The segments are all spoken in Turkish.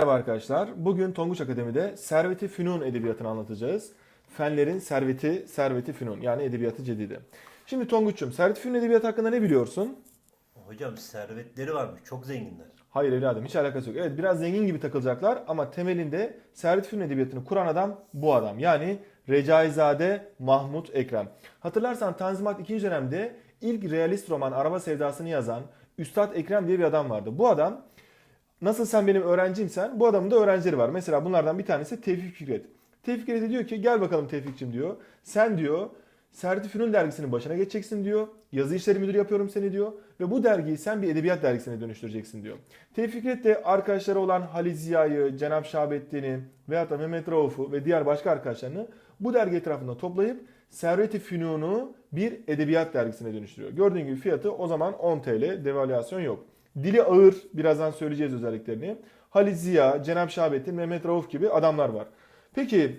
Merhaba arkadaşlar. Bugün Tonguç Akademi'de Servet-i Fünun edebiyatını anlatacağız. Fenlerin serveti, serveti fünun yani edebiyatı cedidi. Şimdi Tonguç'um, Servet-i Fünun edebiyatı hakkında ne biliyorsun? Hocam servetleri varmış. Çok zenginler. Hayır evladım hiç alakası yok. Evet biraz zengin gibi takılacaklar ama temelinde Servet-i Fünun edebiyatını kuran adam bu adam. Yani Recaizade Mahmut Ekrem. Hatırlarsan Tanzimat 2. dönemde ilk realist roman Araba Sevdası'nı yazan Üstad Ekrem diye bir adam vardı. Bu adam Nasıl sen benim öğrencimsen bu adamın da öğrencileri var. Mesela bunlardan bir tanesi Tevfik Fikret. Tevfik Fikret diyor ki gel bakalım Tevfik'cim diyor. Sen diyor Servet Fünun dergisinin başına geçeceksin diyor. Yazı işleri müdürü yapıyorum seni diyor. Ve bu dergiyi sen bir edebiyat dergisine dönüştüreceksin diyor. Tevfik Fikret de arkadaşları olan Halil Ziya'yı, Cenab Şahabettin'i veyahut da Mehmet Rauf'u ve diğer başka arkadaşlarını bu dergi etrafında toplayıp Servet-i Fünun'u bir edebiyat dergisine dönüştürüyor. Gördüğün gibi fiyatı o zaman 10 TL, devalüasyon yok. Dili ağır, birazdan söyleyeceğiz özelliklerini. Halit Ziya, Cenab Şahabettin, Mehmet Rauf gibi adamlar var. Peki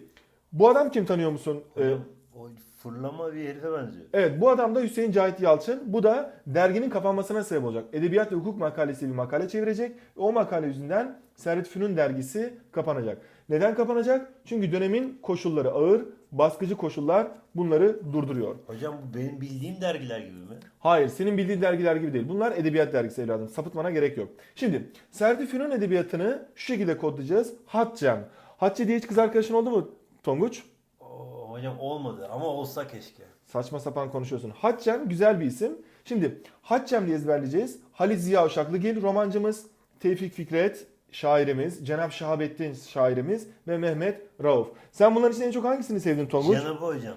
bu adam kim tanıyor musun? Ee, Hocam o fırlama bir herife benziyor. evet bu adam da Hüseyin Cahit Yalçın. Bu da derginin kapanmasına sebep olacak. Edebiyat ve hukuk makalesi bir makale çevirecek. O makale yüzünden Servet Fünun dergisi kapanacak. Neden kapanacak? Çünkü dönemin koşulları ağır, baskıcı koşullar bunları durduruyor. Hocam bu benim bildiğim dergiler gibi mi? Hayır, senin bildiğin dergiler gibi değil. Bunlar edebiyat dergisi evladım. Sapıtmana gerek yok. Şimdi, Serdi Fünun edebiyatını şu şekilde kodlayacağız. Hatcem. Hatçe diye hiç kız arkadaşın oldu mu Tonguç? Oo, hocam olmadı ama olsa keşke. Saçma sapan konuşuyorsun. Hatcem güzel bir isim. Şimdi Hatcem diye ezberleyeceğiz. Halit Ziya Uşaklıgil romancımız, Tevfik Fikret şairimiz, Cenab Şahabettin şairimiz ve Mehmet Rauf. Sen bunların için en çok hangisini sevdin Tonguç? Canabı hocam.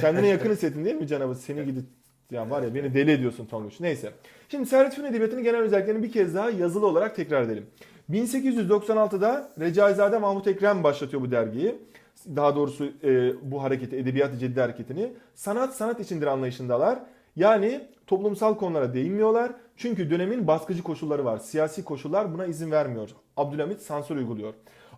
Kendine yakın hissettin değil mi Cenab-ı? Seni gidip ya var ya beni deli ediyorsun Tonguç. Neyse. Şimdi Servet Fünun Edebiyatı'nın genel özelliklerini bir kez daha yazılı olarak tekrar edelim. 1896'da Recaizade Mahmut Ekrem başlatıyor bu dergiyi. Daha doğrusu e, bu hareketi, edebiyat ceddi hareketini. Sanat sanat içindir anlayışındalar. Yani toplumsal konulara değinmiyorlar. Çünkü dönemin baskıcı koşulları var. Siyasi koşullar buna izin vermiyor. Abdülhamit sansür uyguluyor.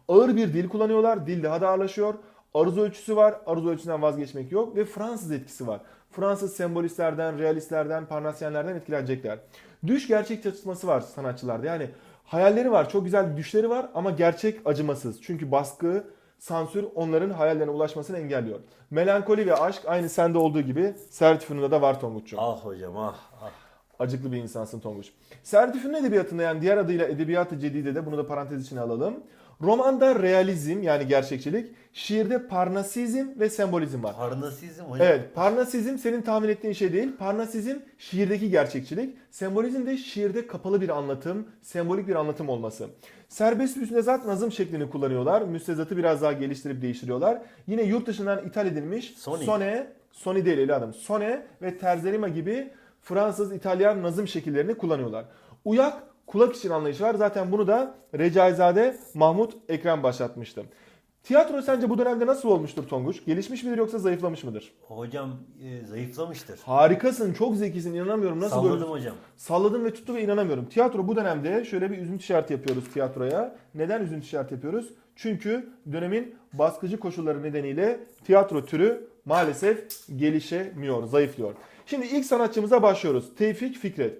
Ağır bir dil kullanıyorlar. Dil daha da ağırlaşıyor. Aruz ölçüsü var. Aruz ölçüsünden vazgeçmek yok. Ve Fransız etkisi var. Fransız sembolistlerden, realistlerden, parnasyenlerden etkilenecekler. Düş gerçek çatışması var sanatçılarda. Yani hayalleri var. Çok güzel düşleri var ama gerçek acımasız. Çünkü baskı, sansür onların hayallerine ulaşmasını engelliyor. Melankoli ve aşk aynı sende olduğu gibi Servet Fünun'da da var Tonguç'um. Ah hocam ah ah. Acıklı bir insansın Tonguç. Servet Fünun edebiyatında yani diğer adıyla edebiyat-ı cedide de bunu da parantez içine alalım. Romanda realizm yani gerçekçilik, şiirde parnasizm ve sembolizm var. Parnasizm hocam. Evet, parnasizm senin tahmin ettiğin şey değil. Parnasizm şiirdeki gerçekçilik. Sembolizm de şiirde kapalı bir anlatım, sembolik bir anlatım olması. Serbest müstezat nazım şeklini kullanıyorlar. Müstezatı biraz daha geliştirip değiştiriyorlar. Yine yurt dışından ithal edilmiş Sony. sone, soni değil evladım. Sone ve terzerima gibi Fransız, İtalyan nazım şekillerini kullanıyorlar. Uyak kulak için anlayışı var. Zaten bunu da Recaizade Mahmut Ekrem başlatmıştı. Tiyatro sence bu dönemde nasıl olmuştur Tonguç? Gelişmiş midir yoksa zayıflamış mıdır? Hocam e, zayıflamıştır. Harikasın, çok zekisin, inanamıyorum. Nasıl Salladım böyle? hocam. Salladım ve tuttu ve inanamıyorum. Tiyatro bu dönemde şöyle bir üzüntü işareti yapıyoruz tiyatroya. Neden üzüntü işareti yapıyoruz? Çünkü dönemin baskıcı koşulları nedeniyle tiyatro türü maalesef gelişemiyor, zayıflıyor. Şimdi ilk sanatçımıza başlıyoruz. Tevfik Fikret.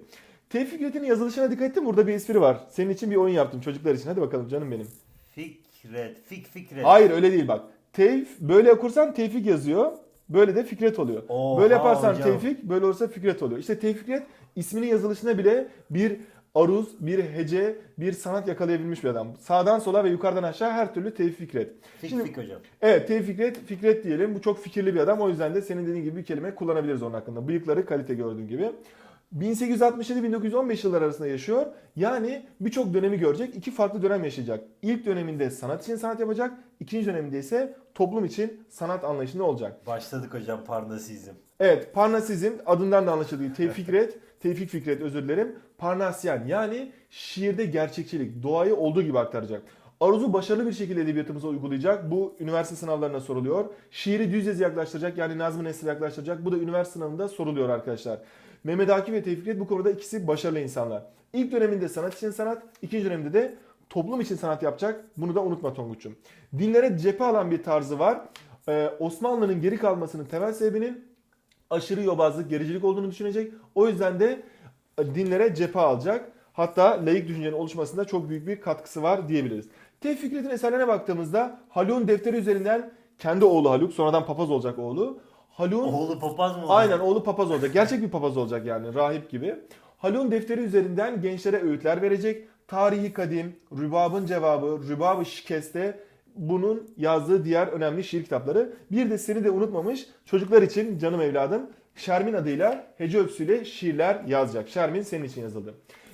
Tevfik Fikret'in yazılışına dikkat ettin? Burada bir espri var. Senin için bir oyun yaptım çocuklar için. Hadi bakalım canım benim. Fikret, fik fikret. Hayır öyle değil bak. Tevf böyle okursan Tevfik yazıyor. Böyle de Fikret oluyor. Oha böyle yaparsan hocam. Tevfik, böyle olursa Fikret oluyor. İşte Tevfikret isminin yazılışına bile bir aruz, bir hece, bir sanat yakalayabilmiş bir adam. Sağdan sola ve yukarıdan aşağı her türlü Tevfik Fikret. Fik Şimdi- fik hocam. Evet Tevfik Fikret, Fikret diyelim. Bu çok fikirli bir adam. O yüzden de senin dediğin gibi bir kelime kullanabiliriz onun hakkında. Bıyıkları kalite gördüğün gibi. 1867-1915 yıllar arasında yaşıyor. Yani birçok dönemi görecek. iki farklı dönem yaşayacak. İlk döneminde sanat için sanat yapacak. ikinci döneminde ise toplum için sanat anlayışında olacak. Başladık hocam parnasizm. Evet Parnasizm adından da anlaşıldığı Tevfik Fikret, Tevfik Fikret özür dilerim. Parnasyen yani şiirde gerçekçilik, doğayı olduğu gibi aktaracak. Aruz'u başarılı bir şekilde edebiyatımıza uygulayacak. Bu üniversite sınavlarına soruluyor. Şiiri düz yazı yaklaştıracak yani Nazım Nesri yaklaştıracak. Bu da üniversite sınavında soruluyor arkadaşlar. Mehmet Akif ve Tevfik bu konuda ikisi başarılı insanlar. İlk döneminde sanat için sanat, ikinci dönemde de toplum için sanat yapacak. Bunu da unutma Tonguç'um. Dinlere cephe alan bir tarzı var. Ee, Osmanlı'nın geri kalmasının temel sebebinin aşırı yobazlık, gericilik olduğunu düşünecek. O yüzden de dinlere cephe alacak. Hatta laik düşüncenin oluşmasında çok büyük bir katkısı var diyebiliriz. Tevfik Fikret'in eserlerine baktığımızda Haluk'un defteri üzerinden kendi oğlu Haluk, sonradan papaz olacak oğlu. Haluk'un Oğlu papaz mı oldu? Aynen oğlu papaz olacak. Gerçek bir papaz olacak yani rahip gibi. Haluk'un defteri üzerinden gençlere öğütler verecek. Tarihi kadim, Rübab'ın cevabı, Rübab-ı Şikeste bunun yazdığı diğer önemli şiir kitapları. Bir de seni de unutmamış çocuklar için canım evladım Şermin adıyla hece ölçüsüyle şiirler yazacak. Şermin senin için yazıldı.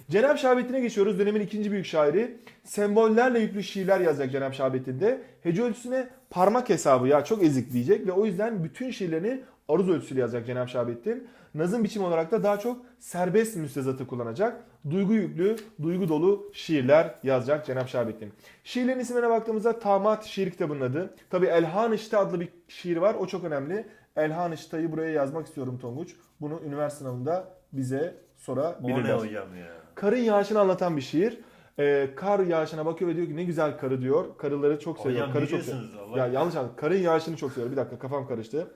Cenab Şahabettin'e geçiyoruz. Dönemin ikinci büyük şairi. Sembollerle yüklü şiirler yazacak Cenab Şahabettin'de. Hece ölçüsüne parmak hesabı ya çok ezik diyecek ve o yüzden bütün şiirlerini aruz ölçüsüyle yazacak Cenab Şahabettin. Nazım biçimi olarak da daha çok serbest müstezatı kullanacak. Duygu yüklü, duygu dolu şiirler yazacak Cenab Şahabettin. Şiirlerin isimlerine baktığımızda Tamat şiir kitabının adı. Tabi Elhan İşte adlı bir şiir var. O çok önemli. Elhan İşte'yi buraya yazmak istiyorum Tonguç. Bunu üniversite sınavında bize O sorabilirler. ne hocam ya? Karın yağışını anlatan bir şiir. Ee, kar yağışına bakıyor ve diyor ki ne güzel karı diyor. Karıları çok seviyor. Karı çok seviyor. Ya yanlış anladım. Karın yağışını çok seviyor. Bir dakika kafam karıştı.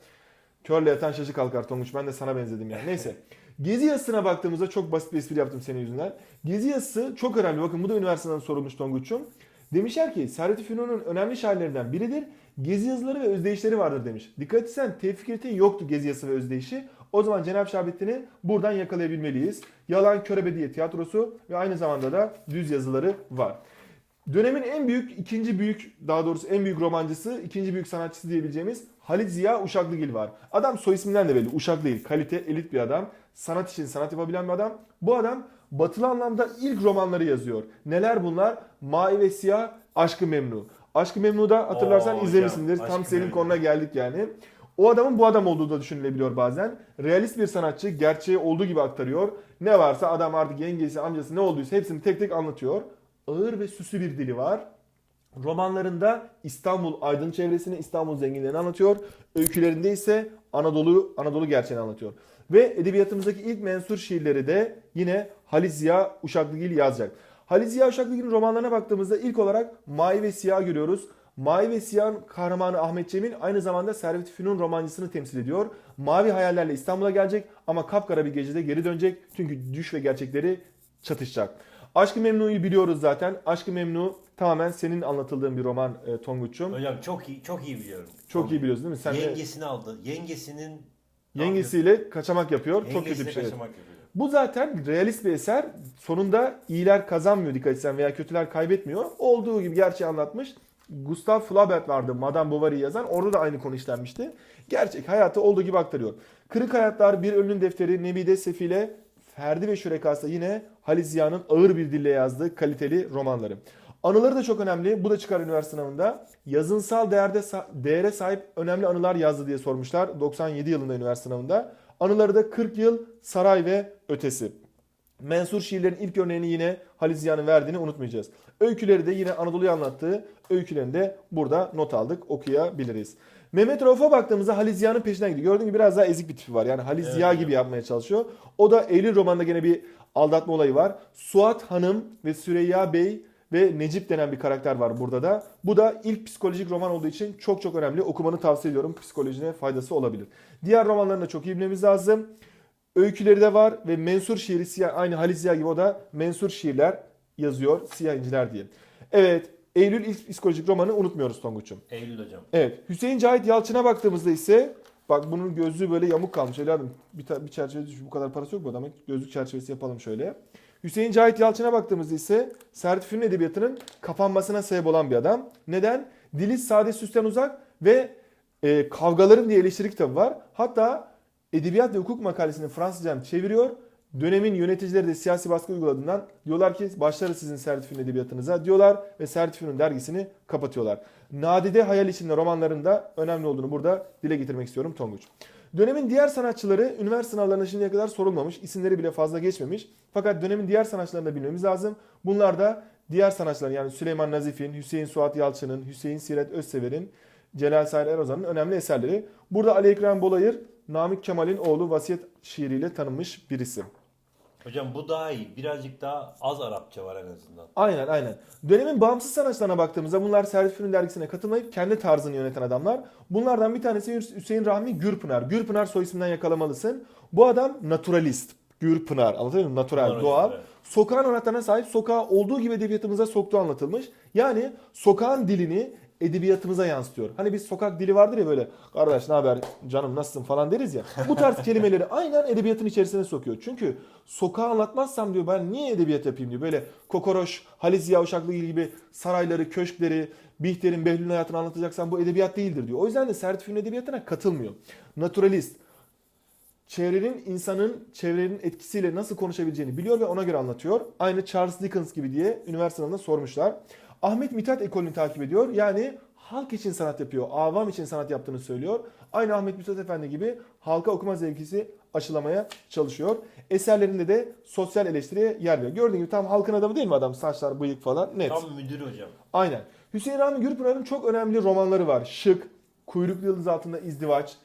Körle yatan şaşı kalkar Tonguç. Ben de sana benzedim yani. Neyse. Gezi yazısına baktığımızda çok basit bir espri yaptım senin yüzünden. Gezi yazısı çok önemli. Bakın bu da üniversiteden sorulmuş Tonguç'um. Demişler ki Servet-i Fünun'un önemli şairlerinden biridir. Gezi yazıları ve özdeyişleri vardır demiş. Dikkat etsen Tevfik yoktu gezi yazısı ve özdeyişi. O zaman Cenab-ı Şahabettin'i buradan yakalayabilmeliyiz. Yalan Körebediye tiyatrosu ve aynı zamanda da düz yazıları var. Dönemin en büyük, ikinci büyük, daha doğrusu en büyük romancısı, ikinci büyük sanatçısı diyebileceğimiz Halit Ziya Uşaklıgil var. Adam soy isminden de belli. Uşak değil, kalite, elit bir adam. Sanat için sanat yapabilen bir adam. Bu adam batılı anlamda ilk romanları yazıyor. Neler bunlar? Mavi ve Siyah, Aşkı Memnu. Aşkı Memnu'da hatırlarsan Oo, izlemişsindir. Tam Aşk-ı senin konuna geldik yani. O adamın bu adam olduğu da düşünülebiliyor bazen. Realist bir sanatçı gerçeği olduğu gibi aktarıyor. Ne varsa adam artık yengesi, amcası ne olduysa hepsini tek tek anlatıyor. Ağır ve süslü bir dili var. Romanlarında İstanbul aydın çevresini, İstanbul zenginlerini anlatıyor. Öykülerinde ise Anadolu Anadolu gerçeğini anlatıyor. Ve edebiyatımızdaki ilk mensur şiirleri de yine Halit Ziya Uşaklıgil yazacak. Halit Ziya Uşaklıgil'in romanlarına baktığımızda ilk olarak Mavi ve Siyah görüyoruz. Mavi ve Siyah'ın kahramanı Ahmet Cemil aynı zamanda Servet Fünun romancısını temsil ediyor. Mavi hayallerle İstanbul'a gelecek ama kapkara bir gecede geri dönecek. Çünkü düş ve gerçekleri çatışacak. Aşkı Memnu'yu biliyoruz zaten. Aşkı Memnu tamamen senin anlatıldığın bir roman e, Tonguç'um. Hocam çok iyi çok iyi biliyorum. Çok iyi biliyorsun değil mi? Sen de Yengesini aldı. Yengesinin yengesiyle kaçamak yapıyor. Çok kötü yengesine bir şey. kaçamak yapıyor. Bu zaten realist bir eser. Sonunda iyiler kazanmıyor dikkat etsen veya kötüler kaybetmiyor. Olduğu gibi gerçeği anlatmış. Gustav Flaubert vardı Madame Bovary'i yazan. Orada da aynı konu işlenmişti. Gerçek hayatı olduğu gibi aktarıyor. Kırık Hayatlar, Bir Ölünün Defteri, Nebide Sefile, Ferdi ve Şürekası yine Halit Ziya'nın ağır bir dille yazdığı kaliteli romanları. Anıları da çok önemli. Bu da çıkar üniversite sınavında. Yazınsal değerde değere sahip önemli anılar yazdı diye sormuşlar 97 yılında üniversite sınavında. Anıları da 40 yıl saray ve ötesi. Mensur şiirlerin ilk örneğini yine Halit Ziya'nın verdiğini unutmayacağız. Öyküleri de yine Anadolu'yu anlattığı öykülerini de burada not aldık okuyabiliriz. Mehmet Rauf'a baktığımızda Halit Ziya'nın peşinden gidiyor. Gördüğün gibi biraz daha ezik bir tipi var. Yani Halit Evet, Ziya gibi yapmaya çalışıyor. O da Eylül romanında gene bir aldatma olayı var. Suat Hanım ve Süreyya Bey ve Necip denen bir karakter var burada da. Bu da ilk psikolojik roman olduğu için çok çok önemli. Okumanı tavsiye ediyorum. Psikolojine faydası olabilir. Diğer romanlarını da çok iyi bilmemiz lazım. Öyküleri de var ve mensur şiiri siyah, aynı Halit Ziya gibi o da mensur şiirler yazıyor. Siyah inciler diye. Evet Eylül ilk psikolojik romanı unutmuyoruz Tonguç'um. Eylül hocam. Evet Hüseyin Cahit Yalçın'a baktığımızda ise bak bunun gözlüğü böyle yamuk kalmış. Evladım bir, bir çerçeve düş bu kadar parası yok bu adamın. Gözlük çerçevesi yapalım şöyle. Hüseyin Cahit Yalçın'a baktığımızda ise Servet Fünun edebiyatının kapanmasına sebep olan bir adam. Neden? Dili sade süsten uzak ve e, kavgaların diye eleştiri kitabı var. Hatta edebiyat ve hukuk makalesini Fransızcadan çeviriyor. Dönemin yöneticileri de siyasi baskı uyguladığından diyorlar ki başlarız sizin Servet Fünun edebiyatınıza diyorlar ve Servet Fünun dergisini kapatıyorlar. Nadide Hayal içinde romanlarında önemli olduğunu burada dile getirmek istiyorum Tonguç. Dönemin diğer sanatçıları üniversite sınavlarına şimdiye kadar sorulmamış. isimleri bile fazla geçmemiş. Fakat dönemin diğer sanatçılarını da bilmemiz lazım. Bunlar da diğer sanatçılar yani Süleyman Nazif'in, Hüseyin Suat Yalçın'ın, Hüseyin Siret Özsever'in, Celal Sayar Erozan'ın önemli eserleri. Burada Ali Ekrem Bolayır, Namık Kemal'in oğlu Vasiyet şiiriyle tanınmış birisi. Hocam bu daha iyi. Birazcık daha az Arapça var en azından. Aynen aynen. Dönemin bağımsız sanatçılarına baktığımızda bunlar Servet Fünun dergisine katılmayıp kendi tarzını yöneten adamlar. Bunlardan bir tanesi Hüseyin Rahmi Gürpınar. Gürpınar soy isminden yakalamalısın. Bu adam naturalist. Gür Pınar. Anlatabiliyor muyum? Natural, doğal. evet. Sokağın anahtarına sahip sokağı olduğu gibi edebiyatımıza soktuğu anlatılmış. Yani sokağın dilini edebiyatımıza yansıtıyor. Hani biz sokak dili vardır ya böyle kardeş ne haber canım nasılsın falan deriz ya. Bu tarz kelimeleri aynen edebiyatın içerisine sokuyor. Çünkü sokağı anlatmazsam diyor ben niye edebiyat yapayım diyor. Böyle Kokoroş, Halis Ziya Uşaklıgil gibi sarayları, köşkleri, Bihter'in, Behlül'ün hayatını anlatacaksan bu edebiyat değildir diyor. O yüzden de Sert Film edebiyatına katılmıyor. Naturalist, çevrenin insanın çevrenin etkisiyle nasıl konuşabileceğini biliyor ve ona göre anlatıyor. Aynı Charles Dickens gibi diye üniversite sınavında sormuşlar. Ahmet Mithat ekolünü takip ediyor. Yani halk için sanat yapıyor. Avam için sanat yaptığını söylüyor. Aynı Ahmet Mithat Efendi gibi halka okuma zevkisi aşılamaya çalışıyor. Eserlerinde de sosyal eleştiriye yer veriyor. Gördüğün gibi tam halkın adamı değil mi adam? Saçlar, bıyık falan net. Tam müdür hocam. Aynen. Hüseyin Rami Gürpınar'ın çok önemli romanları var. Şık, Kuyruklu Yıldız Altında İzdivaç,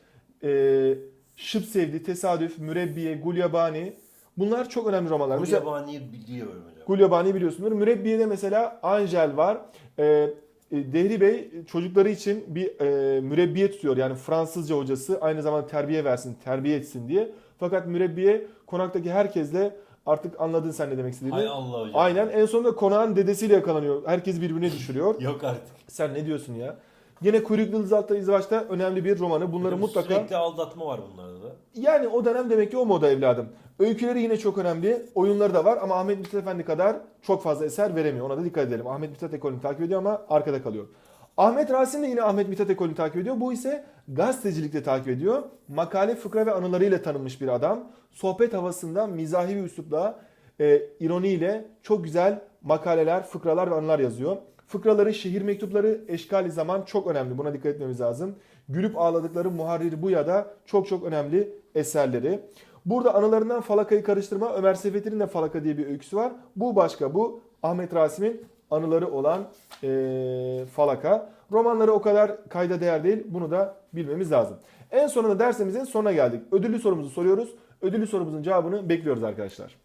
e, Şıp Sevdi, Tesadüf, Mürebbiye, Gulyabani. Bunlar çok önemli romanlar. Yabani biliyorum hocam. Gulyabani biliyorsundur. Mürebbiye'de mesela Angel var. E, e, Dehri Bey çocukları için bir e, mürebbiye tutuyor. Yani Fransızca hocası aynı zamanda terbiye versin, terbiye etsin diye. Fakat mürebbiye konaktaki herkesle artık anladın sen ne demek istediğini. Hay Allah hocam. Aynen. En sonunda konağın dedesiyle yakalanıyor. Herkes birbirine düşürüyor. Yok artık. Sen ne diyorsun ya? Yine Kuyruklu Yıldız Altta İzdivaç'ta önemli bir romanı. Bunları mutlaka... Sürekli aldatma var bunlarda da. Yani o dönem demek ki o moda evladım. Öyküleri yine çok önemli. Oyunları da var ama Ahmet Mithat Efendi kadar çok fazla eser veremiyor. Ona da dikkat edelim. Ahmet Mithat ekolünü takip ediyor ama arkada kalıyor. Ahmet Rasim de yine Ahmet Mithat ekolünü takip ediyor. Bu ise gazetecilikte takip ediyor. Makale, fıkra ve anılarıyla tanınmış bir adam. Sohbet havasında mizahi bir üslupla, e, ironiyle çok güzel makaleler, fıkralar ve anılar yazıyor. Fıkraları, şehir mektupları, eşkali zaman çok önemli. Buna dikkat etmemiz lazım. Gülüp ağladıkları Muharrir Buya da çok çok önemli eserleri. Burada anılarından falakayı karıştırma. Ömer Sefettin'in de falaka diye bir öyküsü var. Bu başka. Bu Ahmet Rasim'in anıları olan eee, falaka. Romanları o kadar kayda değer değil. Bunu da bilmemiz lazım. En sonunda dersimizin sonuna geldik. Ödüllü sorumuzu soruyoruz. Ödüllü sorumuzun cevabını bekliyoruz arkadaşlar.